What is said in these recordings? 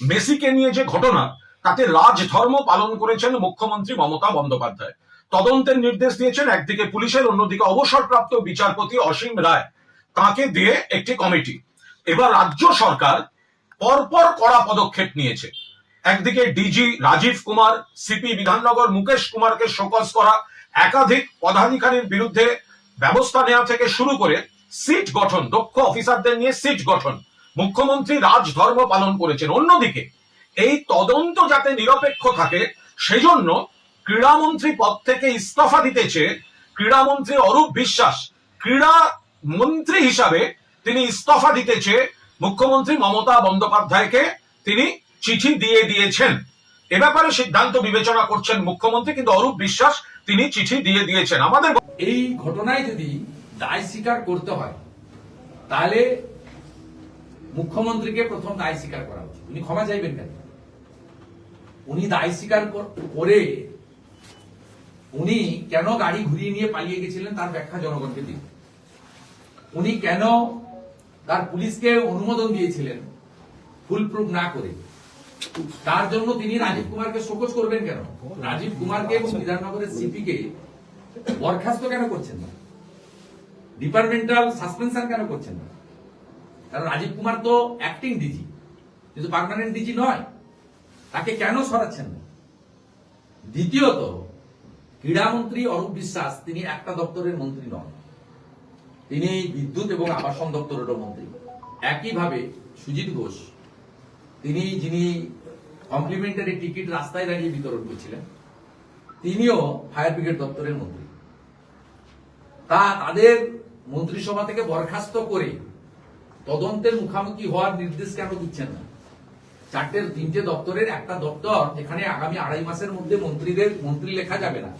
মেসিকে নিয়ে যে ঘটনা, তাতে রাজধর্ম পালন করেছেন মুখ্যমন্ত্রী মমতা বন্দ্যোপাধ্যায়। তদন্তের নির্দেশ দিয়েছেন একদিকে পুলিশের, অন্যদিকে অবসরপ্রাপ্ত বিচারপতি অসীম রায়। তাকে দিয়ে একটি কমিটি। এবার রাজ্য সরকার পরপর কড়া পদক্ষেপ নিয়েছে। একদিকে ডিজি রাজীব কুমার, সিপি বিধাননগর মুকেশ কুমারকে শোকজ করা, একাধিক পদাধিকারীর বিরুদ্ধে ব্যবস্থা নেওয়া থেকে শুরু করে সিট গঠন, দক্ষ অফিসারদের নিয়ে সিট গঠন। মুখ্যমন্ত্রী রাজধর্ম পালন করেছেন। অন্যদিকে, এই তদন্ত যাতে নিরপেক্ষ থাকে, সেজন্য ক্রীড়ামন্ত্রী পদ থেকে ইস্তফা দিতে চেয়ে ক্রীড়ামন্ত্রী অরূপ বিশ্বাস। ক্রীড়া মন্ত্রী হিসাবে তিনি ইস্তফা দিতে চেয়ে মুখ্যমন্ত্রী মমতা বন্দ্যোপাধ্যায়কে। তিনি চিঠি দিয়ে দিয়েছেন। এ ব্যাপারে সিদ্ধান্ত বিবেচনা করছেন মুখ্যমন্ত্রী, কিন্তু অরূপ বিশ্বাস তিনি চিঠি দিয়ে দিয়েছেন। আমাদের এই ঘটনায় যদি দায় স্বীকার করতে হয়, তাহলে মুখ্যমন্ত্রীকে প্রথম দায় স্বীকার করা উচিত। উনি ক্ষমা চাইবেন কেন? উনি দায় স্বীকার করে উনি কেন গাড়ি ঘুরিয়ে নিয়ে পালিয়ে গেছিলেন তার ব্যাখ্যা জনগণকে দিন। উনি কেন তার পুলিশকে অনুমোদন দিয়েছিলেন ফুল প্রুফ না করে? তার জন্য তিনি রাজীব কুমারকে শোকজ করবেন কেন? রাজীব কুমারকে এবং বিধাননগরের সিপি কে বরখাস্ত কেন করছেন না? ডিপার্টমেন্টাল সাসপেনশন কেন করছেন না? কারণ রাজীব কুমার তো অ্যাক্টিং ডিজি কিন্তু পার্মানেন্ট ডিজি নয়। তাকে কেন সরাচ্ছেন না? দ্বিতীয়ত ক্রীড়ামন্ত্রী অরূপ বিশ্বাস, তিনি একটা দপ্তরের মন্ত্রী নন। তিনি বিদ্যুৎ এবং আবাসন দপ্তরেরও মন্ত্রী। একইভাবে সুজিত ঘোষ, তিনি যিনি কমপ্লিমেন্টারি টিকিট রাস্তায় দাঁড়িয়ে বিতরণ করছিলেন, তিনিও ফায়ার ব্রিগেড দপ্তরের মন্ত্রী। তা তাদের মন্ত্রিসভা থেকে বরখাস্ত করে তদন্তের মুখামুখি হওয়ার নির্দেশ কেন দিচ্ছেন না? চারটে তিনটে দপ্তরের একটা দপ্তর যেখানে আগামী আড়াই মাসের মধ্যে মন্ত্রীদের, মন্ত্রী লেখা যাবে না।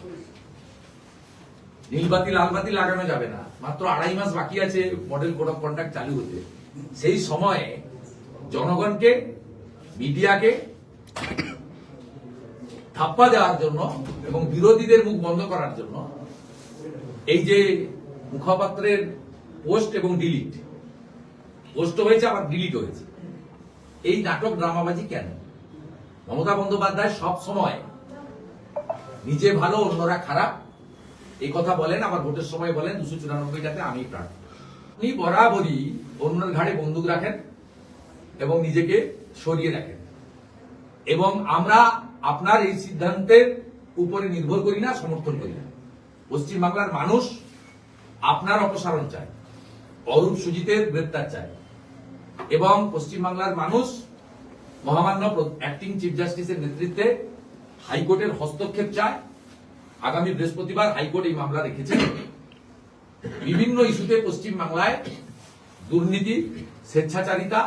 নীলবাতি লালবাতি লাগানো যাবে না। মাত্র আড়াই মাস বাকি আছে, মডেল কোড অফ কন্ডাক্ট চালু হতে। সেই সময়ে জনগণকে, মিডিয়াকে থাপ্পা দেওয়ার জন্য এবং বিরোধীদের মুখ বন্ধ করার জন্য এই যে মুখপাত্রের পোস্ট এবং ডিলিট পোস্ট হয়েছে, আবার ডিলিট হয়েছে। এই নাটক ড্রামাবাজি কেন? মমতা বন্দ্যোপাধ্যায় সব সময় নিজে ভালো, অন্যরা খারাপ। এই কথা বলেন, আবার ভোটের সময় বলেন, দুশো চুরানব্বইটাতে আমি প্রার্থী। বরাবরই অন্যের ঘাড়ে বন্দুক রাখেন এবং নিজেকে সরিয়ে রাখেন। এবং আমরা আপনার এই সিদ্ধান্তের উপরে নির্ভর করি না, সমর্থন করি না। পশ্চিমবাংলার মানুষ আপনার অপসারণ চায়, অরূপ সুজিতের গ্রেপ্তার চায়। এবং পশ্চিমবাংলার মানুষ মহামান্য অ্যাক্টিং চিফ জাস্টিসের নেতৃত্বে হাইকোর্টের হস্তক্ষেপ চায়। আগামী বৃহস্পতিবার হাইকোর্ট এই মামলা রেখেছে। বিভিন্ন ইস্যুতে পশ্চিমবাংলায় দুর্নীতি, স্বেচ্ছাচারিতা,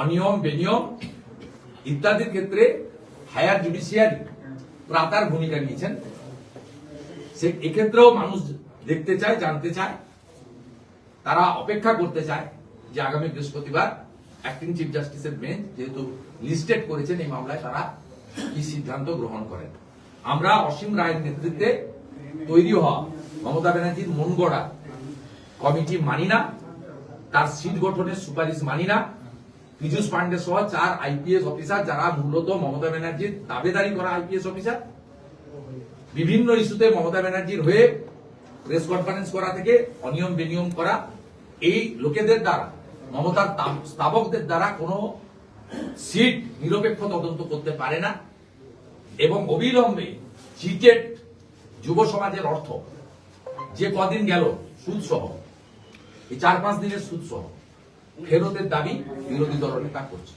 অনিয়ম, বেনিয়ম ইত্যাদির ক্ষেত্রে হায়ার জুডিশিয়ারি প্রাতার ভূমিকা নিয়েছেন। সে এক্ষেত্রেও মানুষ দেখতে চায়, জানতে চায়, তারা অপেক্ষা করতে চায়। যে আগামী বৃহস্পতিবার অ্যাক্টিং চিফ জাস্টিসের বেঞ্চ যেহেতু লিস্টেড করেছেন এই মামলায় তারা কি সিদ্ধান্ত গ্রহণ করেন। আমরা অসীম রায়ের নেতৃত্বে তৈরি হওয়া মমতা ব্যানার্জির মন গড়া কমিটি মানি না, তার সিট গঠনের সুপারিশ মানি না। পীযুষ পান্ডে সহ চার আইপিএস অফিসার যারা মূলত মমতা ব্যানার্জির দাবেদারি করা আইপিএস অফিসার, বিভিন্ন ইস্যুতে মমতা ব্যানার্জির হয়ে প্রেস কনফারেন্স করা থেকে অনিয়ম বিনিয়ম করা, এই লোকেদের দ্বারা মমতার স্থাপকদের দ্বারা কোনো সিট নিরপেক্ষ তদন্ত করতে পারে না এবং অবিলম্বে জিটেট যুব সমাজের অর্থ, যে কদিন গেল সুদসহ, এই চার পাঁচ দিনের সুদসহ, ফেরতের দাবি বিরোধী দল নেতা করছে।